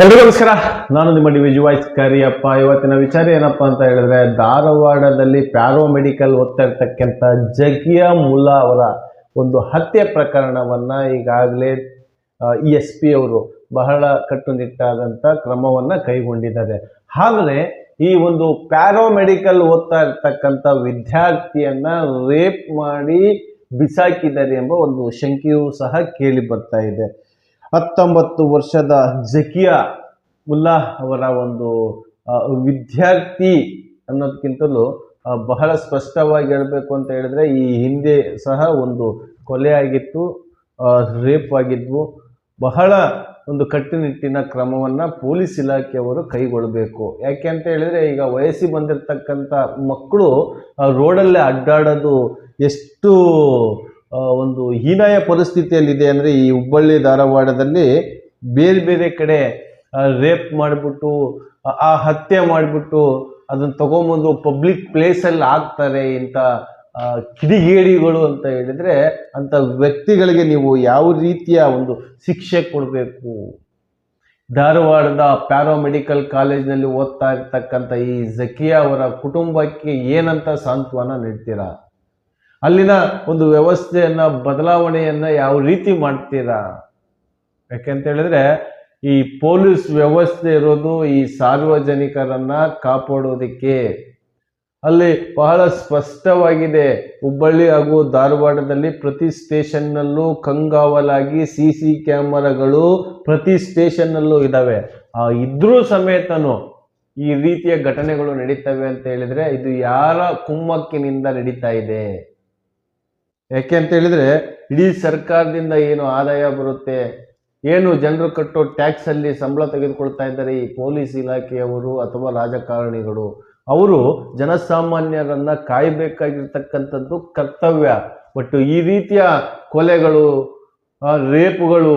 ಎಲ್ರಿಗೂ ನಮಸ್ಕಾರ. ನಾನು ನಿಮ್ಮ ಡಿ ವಿಜು ವಾಯ್ಸ್ ಕರಿಯಪ್ಪ. ಇವತ್ತಿನ ವಿಚಾರ ಏನಪ್ಪ ಅಂತ ಹೇಳಿದ್ರೆ, ಧಾರವಾಡದಲ್ಲಿ ಪ್ಯಾರೋಮೆಡಿಕಲ್ ಓದ್ತಾ ಇರ್ತಕ್ಕಂಥ ಜಗಿಯ ಮುಲ್ಲಾ ಅವರ ಒಂದು ಹತ್ಯೆ ಪ್ರಕರಣವನ್ನ ಈಗಾಗಲೇ ಇ ಎಸ್ ಪಿ ಅವರು ಬಹಳ ಕಟ್ಟುನಿಟ್ಟಾದಂಥ ಕ್ರಮವನ್ನ ಕೈಗೊಂಡಿದ್ದಾರೆ. ಆದರೆ ಈ ಒಂದು ಪ್ಯಾರೋಮೆಡಿಕಲ್ ಓದ್ತಾ ಇರ್ತಕ್ಕಂಥ ವಿದ್ಯಾರ್ಥಿಯನ್ನ ರೇಪ್ ಮಾಡಿ ಬಿಸಾಕಿದ್ದಾರೆ ಎಂಬ ಒಂದು ಶಂಕೆಯೂ ಸಹ ಕೇಳಿ ಬರ್ತಾ ಇದೆ. ಹತ್ತೊಂಬತ್ತು ವರ್ಷದ ಜಕಿಯಾ ಮುಲ್ಲಾ ಅವರ ಒಂದು ವಿದ್ಯಾರ್ಥಿ ಅನ್ನೋದಕ್ಕಿಂತಲೂ ಬಹಳ ಸ್ಪಷ್ಟವಾಗಿ ಹೇಳಬೇಕು ಅಂತ ಹೇಳಿದ್ರೆ ಈ ಹಿಂದೆ ಸಹ ಒಂದು ಕೊಲೆ ಆಗಿತ್ತು ರೇಪ್ ಆಗಿದ್ವು. ಬಹಳ ಒಂದು ಕಟ್ಟುನಿಟ್ಟಿನ ಕ್ರಮವನ್ನ ಪೊಲೀಸ್ ಇಲಾಖೆಯವರು ಕೈಗೊಳ್ಳಬೇಕು. ಯಾಕೆ ಅಂತ ಹೇಳಿದ್ರೆ ಈಗ ವಯಸ್ಸಿ ಬಂದಿರತಕ್ಕಂಥ ಮಕ್ಕಳು ರೋಡಲ್ಲೇ ಅಡ್ಡಾಡೋದು ಎಷ್ಟು ಒಂದು ಹೀನಾಯ ಪರಿಸ್ಥಿತಿಯಲ್ಲಿದೆ ಅಂದರೆ ಈ ಹುಬ್ಬಳ್ಳಿ ಧಾರವಾಡದಲ್ಲಿ ಬೇರೆ ಬೇರೆ ಕಡೆ ರೇಪ್ ಮಾಡಿಬಿಟ್ಟು, ಆ ಹತ್ಯೆ ಮಾಡಿಬಿಟ್ಟು ಅದನ್ನು ತಗೊಂಬಂದು ಪಬ್ಲಿಕ್ ಪ್ಲೇಸಲ್ಲಿ ಆಗ್ತಾರೆ ಇಂಥ ಕಿಡಿಗೇಡಿಗಳು ಅಂತ ಹೇಳಿದರೆ ಅಂಥ ವ್ಯಕ್ತಿಗಳಿಗೆ ನೀವು ಯಾವ ರೀತಿಯ ಒಂದು ಶಿಕ್ಷೆ ಕೊಡಬೇಕು? ಧಾರವಾಡದ ಪ್ಯಾರಾಮೆಡಿಕಲ್ ಕಾಲೇಜ್ನಲ್ಲಿ ಓದ್ತಾ ಇರ್ತಕ್ಕಂಥ ಈ ಜಕಿಯಾ ಅವರ ಕುಟುಂಬಕ್ಕೆ ಏನಂತ ಸಾಂತ್ವನ ನೀಡ್ತೀರಾ? ಅಲ್ಲಿನ ಒಂದು ವ್ಯವಸ್ಥೆಯನ್ನ, ಬದಲಾವಣೆಯನ್ನ ಯಾವ ರೀತಿ ಮಾಡ್ತೀರಾ? ಯಾಕೆಂತ ಹೇಳಿದ್ರೆ, ಈ ಪೊಲೀಸ್ ವ್ಯವಸ್ಥೆ ಇರೋದು ಈ ಸಾರ್ವಜನಿಕರನ್ನ ಕಾಪಾಡೋದಕ್ಕೆ. ಅಲ್ಲಿ ಬಹಳ ಸ್ಪಷ್ಟವಾಗಿದೆ, ಹುಬ್ಬಳ್ಳಿ ಹಾಗೂ ಧಾರವಾಡದಲ್ಲಿ ಪ್ರತಿ ಸ್ಟೇಷನ್ನಲ್ಲೂ ಕಂಗಾವಲಾಗಿ ಸಿ ಸಿ ಕ್ಯಾಮರಾಗಳು ಪ್ರತಿ ಸ್ಟೇಷನ್ನಲ್ಲೂ ಇದ್ದಾವೆ. ಆ ಇದ್ರೂ ಸಮೇತನು ಈ ರೀತಿಯ ಘಟನೆಗಳು ನಡೀತವೆ ಅಂತ ಹೇಳಿದ್ರೆ, ಇದು ಯಾರ ಕುಮ್ಮಕ್ಕಿನಿಂದ ನಡೀತಾ ಇದೆ? ಯಾಕೆ ಅಂತ ಹೇಳಿದ್ರೆ, ಇಡೀ ಸರ್ಕಾರದಿಂದ ಏನು ಆದಾಯ ಬರುತ್ತೆ, ಏನು ಜನರು ಕಟ್ಟೋ ಟ್ಯಾಕ್ಸ್ ಅಲ್ಲಿ ಸಂಬಳ ತೆಗೆದುಕೊಳ್ತಾ ಇದ್ದಾರೆ ಈ ಪೊಲೀಸ್ ಇಲಾಖೆಯವರು ಅಥವಾ ರಾಜಕಾರಣಿಗಳು, ಅವರು ಜನಸಾಮಾನ್ಯರನ್ನ ಕಾಯಬೇಕಾಗಿರ್ತಕ್ಕಂಥದ್ದು ಕರ್ತವ್ಯ. ಬಟ್ ಈ ರೀತಿಯ ಕೊಲೆಗಳು ರೇಪುಗಳು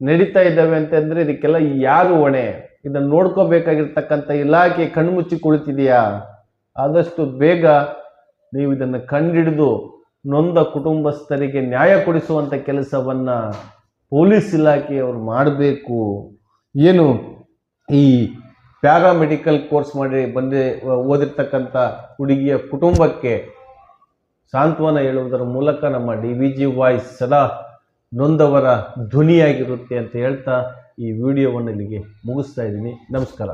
ನಡೀತಾ ಇದ್ದಾವೆ ಅಂತಂದ್ರೆ ಇದಕ್ಕೆಲ್ಲ ಯಾರು ಹೊಣೆ? ಇದನ್ನು ನೋಡ್ಕೋಬೇಕಾಗಿರ್ತಕ್ಕಂಥ ಇಲಾಖೆ ಕಣ್ಮುಚ್ಚಿ ಕುಳಿತಿದೆಯಾ? ಆದಷ್ಟು ಬೇಗ ನೀವು ಇದನ್ನು ಕಂಡಿಡಿದು ನೊಂದ ಕುಟುಂಬಸ್ಥರಿಗೆ ನ್ಯಾಯ ಕೊಡಿಸುವಂಥ ಕೆಲಸವನ್ನ ಪೊಲೀಸ್ ಇಲಾಖೆಯವರು ಮಾಡಬೇಕು. ಏನು ಈ ಪ್ಯಾರಾಮೆಡಿಕಲ್ ಕೋರ್ಸ್ ಮಾಡಿ ಬಂದು ಓದಿರ್ತಕ್ಕಂಥ ಹುಡುಗಿಯ ಕುಟುಂಬಕ್ಕೆ ಸಾಂತ್ವನ ಹೇಳುವುದರ ಮೂಲಕ ನಮ್ಮ ಡಿ ವಿ ಜಿ ವಾಯ್ಸ್ ಸದಾ ನೊಂದವರ ಧ್ವನಿಯಾಗಿರುತ್ತೆ ಅಂತ ಹೇಳ್ತಾ ಈ ವಿಡಿಯೋವನ್ನು ಇಲ್ಲಿಗೆ ಮುಗಿಸ್ತಾ ಇದ್ದೀನಿ. ನಮಸ್ಕಾರ.